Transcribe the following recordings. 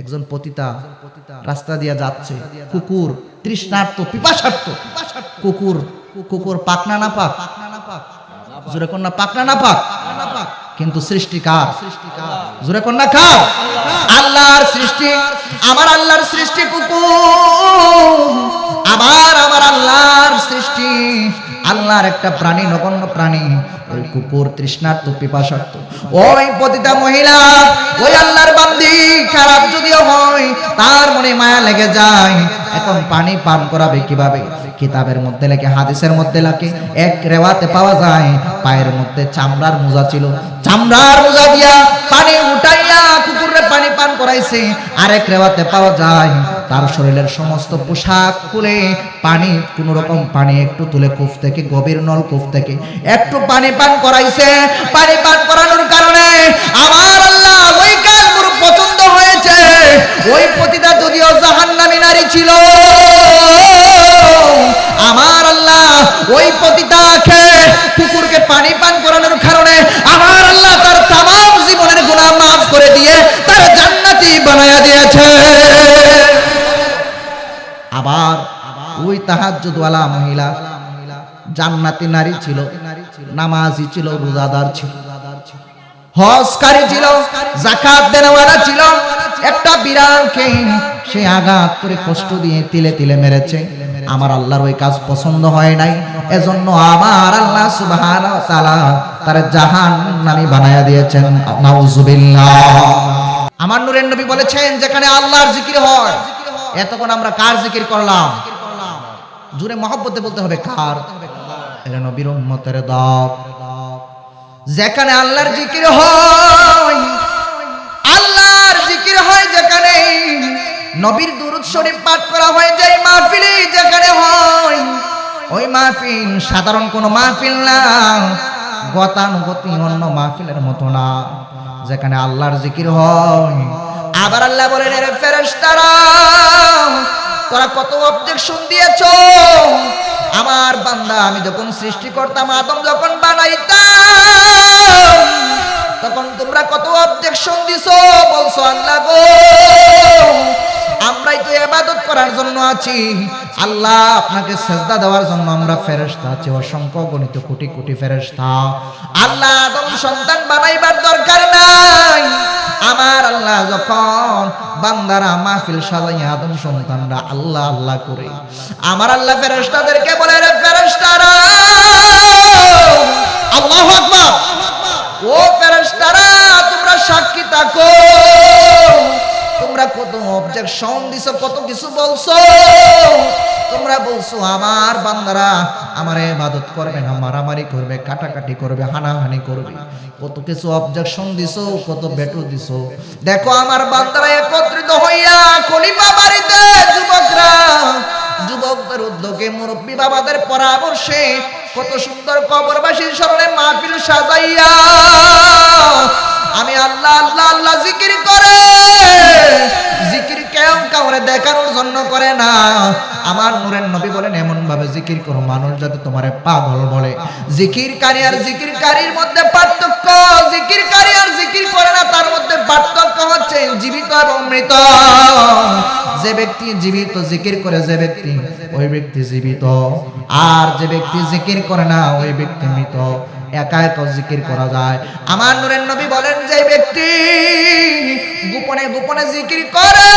একজন পতিতা রাস্তা দিয়ে যাচ্ছে। কুকুর তৃষ্ণার্ত পিপাসার্থ কুকুর কুকুর পাকনা না পাক? জোরে কন্যা, পাকনা না পাক? কিন্তু সৃষ্টিকার জোরে কন্যা, কার? আল্লাহর সৃষ্টি, আমার আল্লাহর সৃষ্টি কুকুর। আবার আমার আল্লাহর সৃষ্টি, আল্লাহর একটা প্রাণী, নগণ্য প্রাণী। ওই কুকুর তৃষ্ণার্ত পিপাসার্থ। ওই পতিতা মহিলা, ওই আল্লাহর বান্দি, খারাপ যদিও হয়, তার মনে মায়া লেগে যায়। এখন পানি পান করাবে কীভাবে? কিতাবের মধ্যে লেখে, হাদিসের মধ্যে লেখে, এক রেওয়াতে পাওয়া যায়, পায়ের মধ্যে চামড়ার মোজা ছিল। চামড়ার মোজা দিয়া পানি করাইছে, আরেক রেওয়াতে পাওয়া যায়। তার শরীরের সমস্ত পোশাক খুলে পানি, কোন রকম পানি একটু তুলে কূপ থেকে, গভীর নল কূপ থেকে একটু পানি পান করাইছে। পানি পান করানোর কারণে আমার আল্লাহ ওই কাজগুলো পছন্দ হয়েছে। ওই পতিতা যদিও জাহান্নামী নারী ছিল, আমার আল্লাহ ওই পতিতাকে কুকুরকে পানি পান করানোর তাহাজ্জুদওয়ালা মহিলা। জান্নাতি নারী ছিল, নামাজি ছিল, রোজাদার ছিল। হজকারী ছিল জাকাত দেওয়ালা ছিল। একটা বিড়ালকে সে আঘাত করে কষ্ট দিয়ে তিলে তিলে মেরেছে। আমার আল্লাহর ওই কাজ পছন্দ হয় নাই। এজন্য আমার আল্লাহ সুবহানাহু ওয়া তাআলা তার জাহান্নামী বানায়া দিয়েছেন। নাউজুবিল্লাহ। আমার নূরের নবী বলেছেন, যেখানে আল্লাহর জিকির হয়, এতক্ষণ আমরা কার জিকির করলাম? জুড়ে মহব্বতে বলতে হবে কার? এটা নবীর উম্মতের দাব। যেখানে আল্লাহর জিকির হয়, আল্লাহর জিকির হয় যেখানে। নবীর দুরুদ শরীফ পাঠ করা হয় যে মাহফিলে যেখানে হয়। ওই মাহফিল সাধারণ কোনো মাহফিল না গতানুগতি অন্য মাহফিলের মতো না। যেখানে আল্লাহর জিকির হয় আবার আল্লাহ বলেন, এর ফেরেস্তারা তোরা কত অবজেকশন দিয়েছ? আমার বান্দা, আমি যখন সৃষ্টি করতাম আদম যখন বানাইতাম, তখন তোমরা কত অবজেকশন দিছো? বলছো, আল্লাহ গো আমরাই তো ইবাদত করার জন্য আছি। আল্লাহ আপনাকে সেজদা দেওয়ার জন্য আমরা ফেরেশতা আছি। অসংখ্য গণিত কোটি কোটি ফেরেশতা। আল্লাহ আদম সন্তান বানাইবার দরকার নাই। আমার আল্লাহ যখন বান্দারা মাহফিল সাজাইয়া আদম সন্তানরা আল্লাহ আল্লাহ করে। আমার আল্লাহ ফেরেস্তাদেরকে বলে, রে ফেরেশতারা! আল্লাহু আকবার। ও ফেরেশতারা, তোমরা সাক্ষী থাকো। তোমরা কত অবজেকশন দিছো, কত কিছু বলছো? তোমরা বলছো, আমার বান্দারা আমার ইবাদত করবে না, মারামারি করবে, কাটাকাটি করবে, হানাহানি করবে। কত কিছু অবজেকশন দিছো, কত বেটু দিছো। দেখো, আমার বান্দারা একত্রিত হইয়া খলিফা বাড়িতে যুবকরা, যুবকদের উদ্যোগে মুরব্বী বাবাদের পরামর্শে কত সুন্দর কবরবাসীর স্মরণে মাহফিল সাজাইয়া আমি আল্লাহ আল্লাহ আল্লাহ জিকির করে জিকির কাউরে দেখানোর জন্য করে না। আমার নূরের নবী বলেন এমন ভাবে জিকির করো, মানুষ যাতে তোমারে পাগল বলে। জিকির কারি আর জিকির কারির মধ্যে পার্থক্য জিকির কারি আর জিকির করে না, তার মধ্যে পার্থক্য হচ্ছে জীবিত এবং মৃত। যে ব্যক্তি জীবিত জিকির করে, যে ব্যক্তি ওই ব্যক্তি জীবিত। আর যে ব্যক্তি জিকির করে না, ওই ব্যক্তি মৃত। একা একা জিকির করা যায়। আমার নূরের নবী বলেন, যে ব্যক্তি গোপনে গোপনে জিকির করে,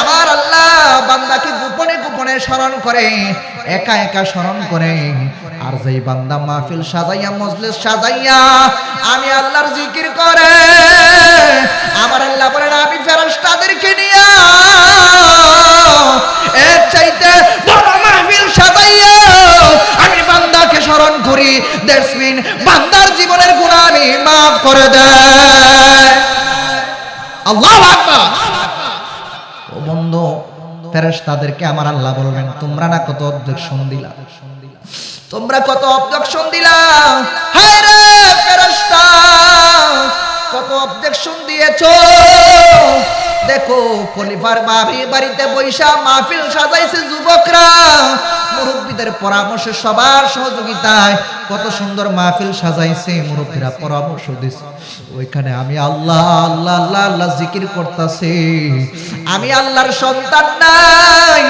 আমার আল্লাহ বান্দাকে গোপনে গোপনে স্মরণ করে, একা একা স্মরণ করে, আর যেই বান্দা মাহফিল সাজাইয়া, মজলিস সাজাইয়া আমি আল্লাহর জিকির করে, আমার আল্লাহ বলেন, আমি ফেরেশতাদেরকে নিয়ে এর চাইতে করি দ্যাটস মিন বান্দার জীবনের গুনাহ আমি মাফ করে দেয়। আল্লাহু আকবার। ও বন্ধু, ফেরেশতাদেরকে আমার আল্লাহ বলবেন, তোমরা না কত অবজেকশন দিলা? তোমরা কত অবজেকশন দিলা? হায় রে ফেরেশতা, কত অবজেকশন দিয়েছ? দেখো, খলিফার বাড়ি বাড়িতে বৈশা মাহফিল সাজাইছে যুবকরা, মুরব্বীদের পরামর্শে সবার সহযোগিতায় কত সুন্দর মাহফিল সাজাইছে মুরব্বীরা পরামর্শ দিছে। ওইখানে আমি আল্লাহ আল্লাহ আল্লাহ আল্লাহ জিকির করতেছি। আমি আল্লাহর সন্তান নাই।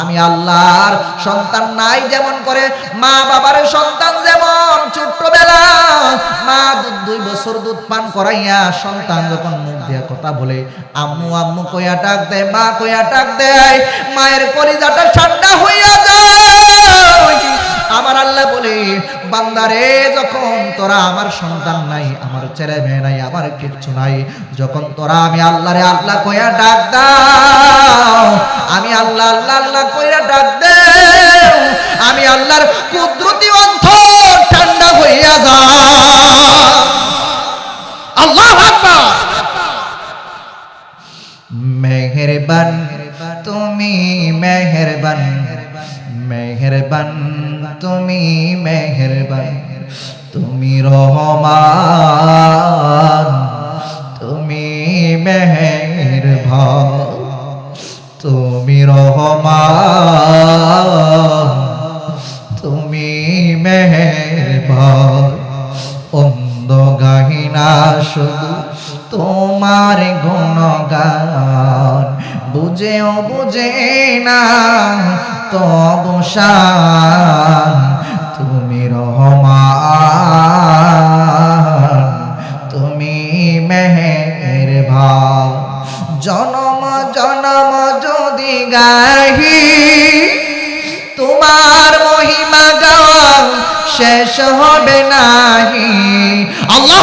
আমি আল্লাহর সন্তান নাই যেমন করে মা বাবার সন্তান যেমন ছোট্টবেলা। মা দুই বছর দুধ পান করাইয়া সন্তান যখন মুখ দিয়া কথা বলে আম্মু আম্মু কইয়া ডাক দেয়, মা কইয়া ডাক দেয়, মায়ের কলিজাটা ঠান্ডা হইয়া যায়। আমার আল্লাহ বলে, বান্দারে, যখন তোরা আমার সন্তান নাই, আমার ছেলে মেয়ে নাই, আমার কিচ্ছু নাই, যখন তোরা আমি আল্লাহরে আল্লাহ কইয়া ডাক দাও, আমি আল্লাহ আল্লাহ আল্লাহ কইয়া ডাক দে আমি আল্লাহর কুদরতি অন্তর ঠান্ডা হইয়া যা আল্লাহ আকবার। মেহেরবান, তুমি মেহেরবান মেহেরবান, তুমি মেহেরবান, তুমি রহমান, তুমি মেহেরবান, তুমি রহমান, তুমি মেহেরবান। অন্ধ গাহিনা শুধু তোমার গুণগান। বুঝেও বুঝে না, তবু শান তুমি রহমান, তুমি মেহের ভাব। জনম জনম যদি গাহি, তোমার মহিমা গাওয়া শেষ হবে নাহি। আল্লাহ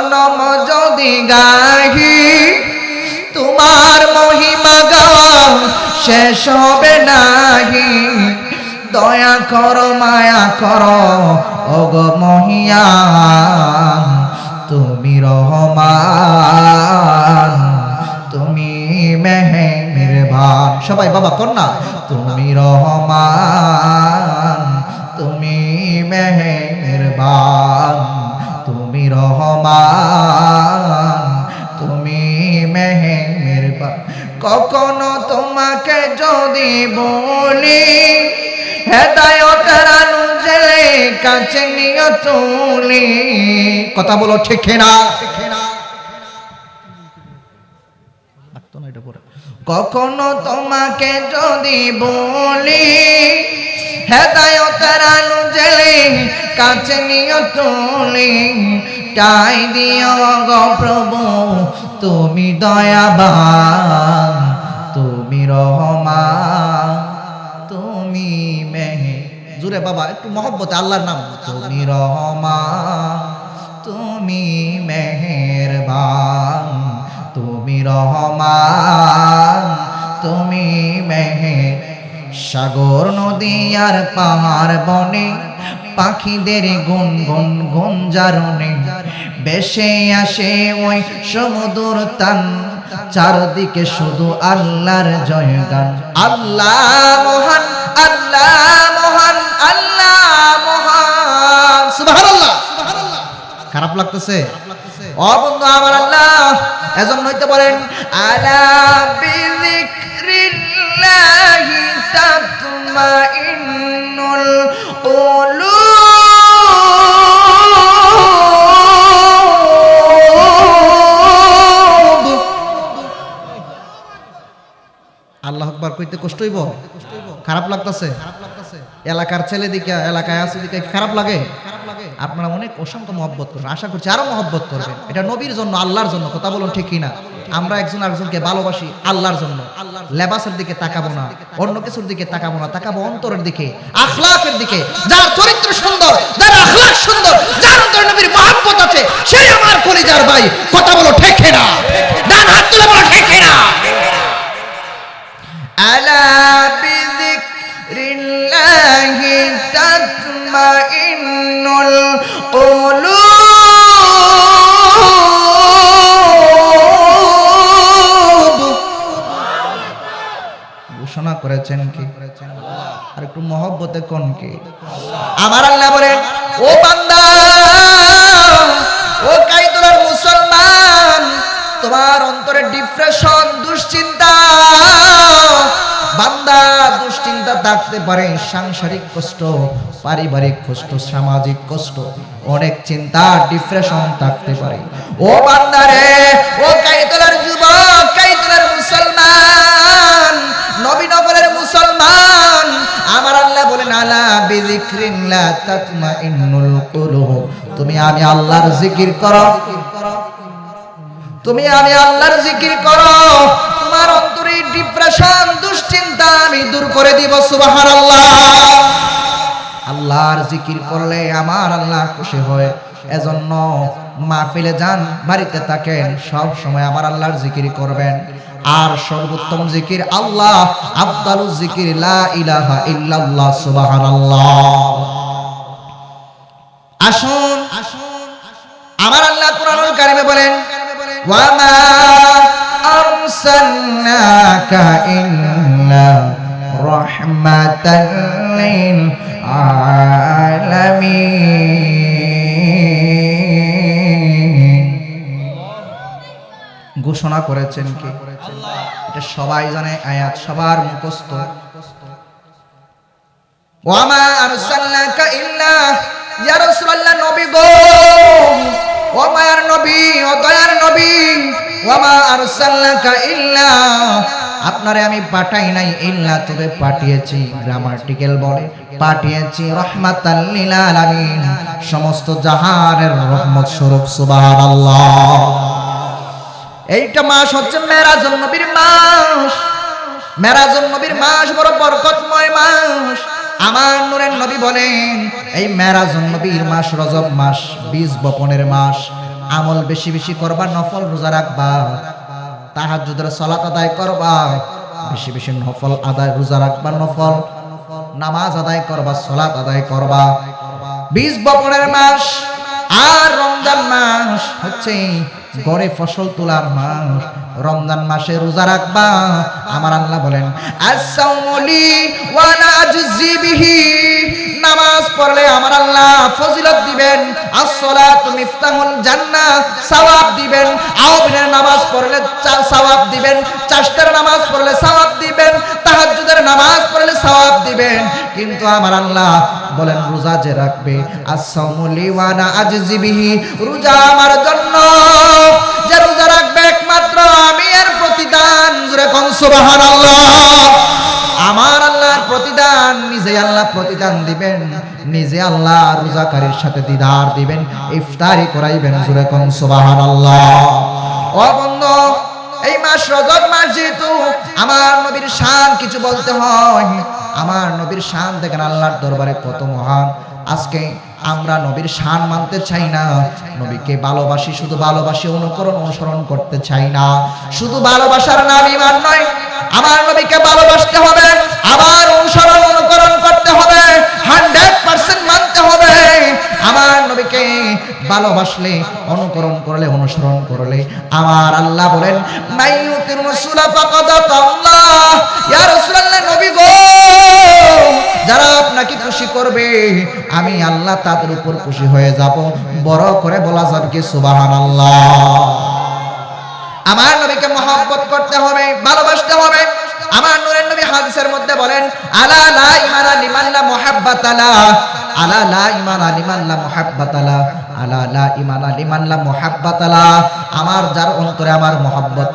জনম যদি গাহি, তোমার মহিমা গাওয়া শেষ হবে নাহি। দয়া করো, মায়া করো অগ মহিয়ান তুমি রহমান, তুমি মেহেরবান সবাই বাবা কন্যা, তুমি রহমান। যদি বলি হেদায়তের জেলে, কাছে নিয়ে তুলি। কথা বলো ঠিক না। কখনো তোমাকে যদি বলি হেদায়তের আলো জেলে, কাছে নিয়ে তুলি। তাই দিও গো প্রভু, তুমি দয়াবান, তুমি রহমান। জুড়ে বাবা, একটু মহব্বতে, আল্লাহর নাম তুমি রহমান তুমি মেহেরবান, তুমি রহমান, তুমি মেহের সাগর নদী আর পাহাড় বনে, পাখিদের গুন গুন গুঞ্জারণে বেশে আসে ওই সমুদ্র তান। চারদিকে শুধু আল্লাহর জয়গান। আল্লাহ মহান আল্লাহ মহান। আল্লাহ খারাপ লাগতেছে? ও বন্ধু, আমার আল্লাহ। এজন্য হইতে কুলুব। আল্লাহ কইতে কষ্ট হইব? খারাপ লাগতেছে? এলাকার ছেলে দিকে, এলাকায় আছে দিকে খারাপ লাগে? আপনারা অনেক অসংখ্য মহব্বত করবেন আশা করছি আরও মহব্বত করবেন। এটা নবীর জন্য, আল্লাহর জন্য, কথা বলুন ঠিক কিনা? আমরা একজন আরেকজনকে ভালোবাসি আল্লাহর জন্য। লেবাসের দিকে তাকাবো না, অন্য কিছুর দিকে তাকাবো না, তাকাবো অন্তরের দিকে, আখলাকের দিকে। যার চরিত্র সুন্দর, যার আখলাক সুন্দর, যার অন্তরে নবীর মহব্বত আছে সেই আমার কলিজার ভাই। ডিপ্রেশন দুশ্চিন্তা। বান্দা দুশ্চিন্তা থাকতে পারে, সাংসারিক কষ্ট, পারিবারিক কষ্ট, সামাজিক কষ্ট, অনেক চিন্তা ডিপ্রেশন থাকতে পারে। ও বান্দারে ও কাইতলার যুবক, কাইতলার মুসলমান, নবীনগরের মুসলমান, আমার আল্লাহ বলেন, আলা বিযিক্রিল্লাহ তাতমাইন্নুল কুলুব। তুমি আমি আল্লাহর জিকির করো। তুমি আমি আল্লাহর জিকির করো। তোমার অন্তরে ডিপ্রেশন দুশ্চিন্তা আমি দূর করে দিব, সুবহানাল্লাহ। আল্লাহর জিকির করলে আমার আল্লাহ খুশি হয়। এজন্য মাহফিলে যান, বাড়িতে থাকেন, সব সময় আমার আল্লাহর জিকির করবেন। আর সর্বোত্তম জিকির আল্লাহ আফদালু জিকির, লা ইলাহা ইল্লাল্লাহ, সুবহানাল্লাহ। আসুন। আমার আল্লাহ কোরআনুল কারিমে বলেন আরসালনাকা ইল্লা রাহমাতাল লিল আলামিন ঘোষণা করেছেন কি? এটা সবাই জানে, আয়াত সবার মুখস্থ। ওয়ামা আরসালনাকা ইল্লা ইয়া রাসূলুল্লাহ, নবী গো! ও মায়ার নবী, ও দয়ার নবী ওয়ামা আরসালনাকা ইল্লা। আপনারে আমি পাঠাই নাই ইল্লা, তবে পাঠিয়েছি গ্রামাটিক্যাল বলে। পাঠিয়েছি রহমাতাল লিল আলামিন। সমস্ত জাহানের রহমত স্বরূপ, সুবহানাল্লাহ। এইটা মাস হচ্ছে মেরাজুন নবীর মাস। মেরাজুন নবীর মাস বড় বরকতময় মাস। আমার নূরের নবী বলেন, এই মেরাজুন নবীর মাস, রজব মাস, বীজ বপনের মাস। আমল বেশি বেশি করবা, নফল রোজা রাখবা। তাহার তাহাজ্জুদের সালাত আদায় করবা। বেশি বেশি নফল আদায়, রোজা রাখবা, নফল। নামাজ আদায় করবা, সালাত আদায় করবা। বীজ বপনের মাস আর রমজান মাস হচ্ছে গড়ে ফসল তোলার মাস। রমজান মাসে রোজা রাখবা। আমার আল্লাহ বলেন নামাজ পড়লে আমার আল্লাহ ফজিলত দিবেন। দিবেন। নামাজ পড়লে দিবেন। নামাজ পড়লে দিবেন। নামাজ পড়লে দিবেন। কিন্তু আমার আল্লাহ বলেন, রোজা যে রাখবে আসাউমলি ওয়ানা রোজা আমার জন্য যে রোজা রাখবে একমাত্র আমি, এর প্রতিদান নিজে আল্লাহ প্রতিদান দিবেন। নিজে আল্লাহ রোজাকারীর সাথে দিদার দিবেন, ইফতারি করাইবেন জুড়ে কোন সুবহানাল্লাহ। ও বন্ধু এই মাস রজব মাস যেহেতু, আমার নবীর শান কিছু বলতে হয়। আমার নবীর শান দেখেন আল্লাহর দরবারে কত মহান। আজকে আমরা নবীর শান মানতে চাই না। নবীকে ভালোবাসি, শুধু ভালোবাসি, অনুকরণ, অনুসরণ করতে চাই না। শুধু ভালোবাসার নাম ইমান নয়, আমার নবীকে ভালোবাসতে হবে। আবার অনুসরণ নবীকে ভালোবাসলে, অনুকরণ করলে, অনুসরণ করলে। আমার আল্লাহ বলেন যারা আপনাকে খুশি করবে, আমি আল্লাহ তাদের উপর খুশি হয়ে যাব। বড় করে বলা যাবে কি, সুবহানাল্লাহ। আমার নবীকে মহব্বত করতে হবে, ভালোবাসতে হবে। আমার নূরের নবী হাদিসের মধ্যে বলেন, আলা লা ইমানা লিমান লা মুহাব্বাত আলা লা ইমানা আলা লা ইমানা আমার যার অন্তরে আমার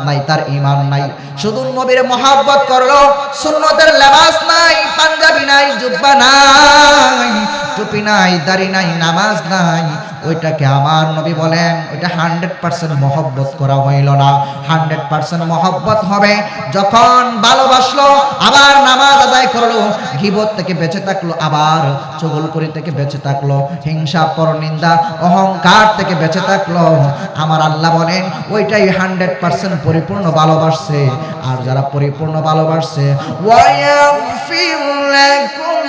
নাই, তার ঈমান নাই। শুধু নবীর করল, সুন্নতের লেবাস নাই, পাঞ্জাবি নাই, জুব্বা নাই, টুপি নাই, দাড়ি নাই, নামাজ নাই। ওইটাকে আমার নবী বলেন, ওইটা হান্ড্রেড পার্সেন্ট মহব্বত করা হইল না। হান্ড্রেড পার্সেন্ট মহব্বত হবে যখন ভালোবাসলো, আবার নামাজ লড়াই করল, গিবত থেকে বেঁচে থাকল, আবার চগলকরি থেকে বেঁচে থাকল, হিংসা পর নিন্দা অহংকার থেকে বেঁচে থাকল। আমার আল্লাহ বলেন, ওইটাই হান্ড্রেড পার্সেন্ট পরিপূর্ণ ভালোবাসছে। আর যারা পরিপূর্ণ ভালোবাসছে ওয়াইয়াম ফিল লাকুম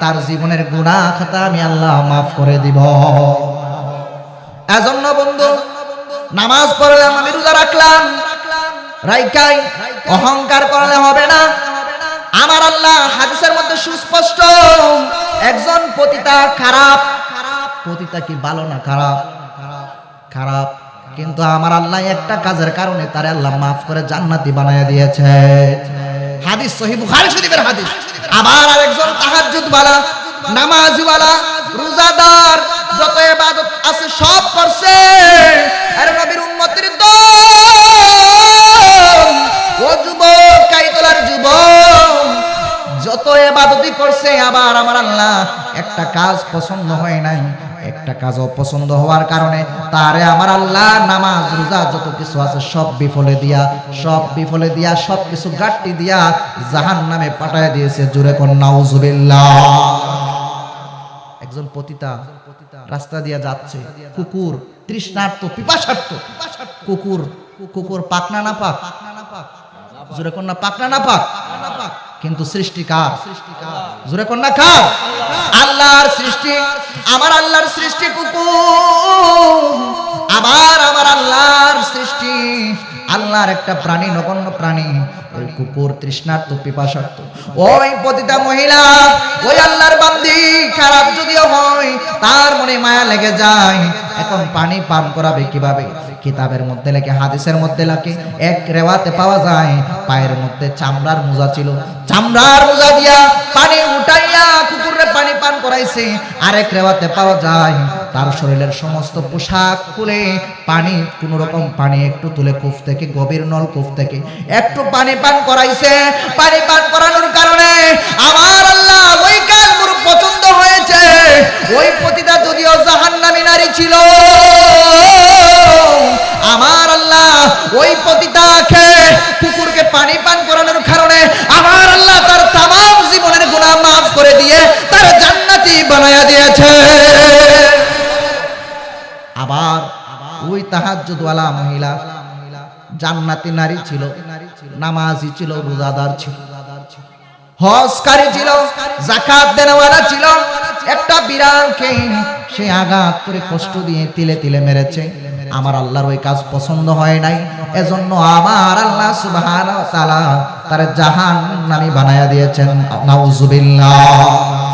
তার জীবনের গুণা খাতা আমি আল্লাহ মাফ করে দিব। এজন্য বন্ধু, নামাজ পড়লাম আমি রোজা রাখলাম, রাইকাই অহংকার করলে হবে না। আমার আল্লাহ হাদিসের মধ্যে সুস্পষ্ট, একজন পতিতা খারাপ খারাপ, পতিতা কি ভালো না খারাপ? খারাপ। কিন্তু আমার আল্লাহ একটা কাজের কারণে তারে আল্লাহ মাফ করে জান্নাতি বানায় দিয়েছে। হাদিস সহি বুখারী শরীফের হাদিস। আবার আরেকজন তাহাজ্জুদ ওয়ালা নামাজি ওয়ালা রোজাদার, যত ইবাদত আছে সব করছে। আরে নবীর উম্মতের দল, ও যুবক কাইতলার যুবক, যত এবাদতি করছে, আবার আমার আল্লাহ একটা কাজ পছন্দ হয় নাই। একটা কাজ পছন্দ হওয়ার কারণে তারে আমার আল্লাহ নামাজ, রোজা যত কিছু আছে সব বিফলে দিয়া, সব বিফলে দিয়া, সব কিছু গাট্টি দিয়া জাহান নামে পাঠায় দিয়েছে। জুরে কোন নাউজুবিল্লাহ। একজন পতিতা রাস্তা দিয়া যাচ্ছে। কুকুর, তৃষ্ণার্ত পিপাসার্থ কুকুর কুকুর পাকনা না পাক? জোরে কন্যা পাকনা না পাক? কিন্তু সৃষ্টি কার? জোরে কন্যা কার? আল্লাহর সৃষ্টি আমার আল্লাহর সৃষ্টি কুকুর। আবার আমার আল্লাহর সৃষ্টি। আল্লাহর একটা প্রাণী, নগণ্য প্রাণী। ওই কুকুর তৃষ্ণার্ত পিপাসার্থ ওই পতিতা মহিলা, ওই আল্লাহর বান্দি, খারাপ যদিও হয়, তার মনে মায়া লেগে যায়। এখন পানি পান করাবে কীভাবে? কিতাবের মধ্যে লেখে, হাদিসের মধ্যে লেখে, এক রেওয়াতে পাওয়া যায়, পায়ের মধ্যে চামড়ার মোজা ছিল। চামড়ার মোজা দিয়া পানি উঠাইয়া কুকুরে পানি পান করাইছে আরেক রেওয়াতে পাওয়া যায়, তার শরীরের সমস্ত পোশাক খুলে পানি, কোন রকম পানি একটু তুলে কূপ থেকে, গভীর নল কূপ থেকে, একটু পানি পান করাইছে। পানি পান করানোর কারণে আমার আল্লাহ ওই কাজ পুরো পছন্দ হয়েছে। ওই পতিতা যদিও জাহান্নামী নারী ছিল, আমার আল্লাহ ওই পতিতাকে কুকুরকে পানি পান ওই তাহাজ্জুদওয়ালা মহিলা। জান্নাতি নারী ছিল, নামাজি ছিল, রোজাদার ছিল। হজকারী ছিল জাকাত দেনওয়ালা ছিল। একটা বিড়ালকে সে আঘাত করে কষ্ট দিয়ে তিলে তিলে মেরেছে। আমার আল্লাহর ওই কাজ পছন্দ হয় নাই। এজন্য আমার আল্লাহ তাআলা তার জাহান্নামী বানায়া দিয়েছেন। নাউজুবিল্লাহ।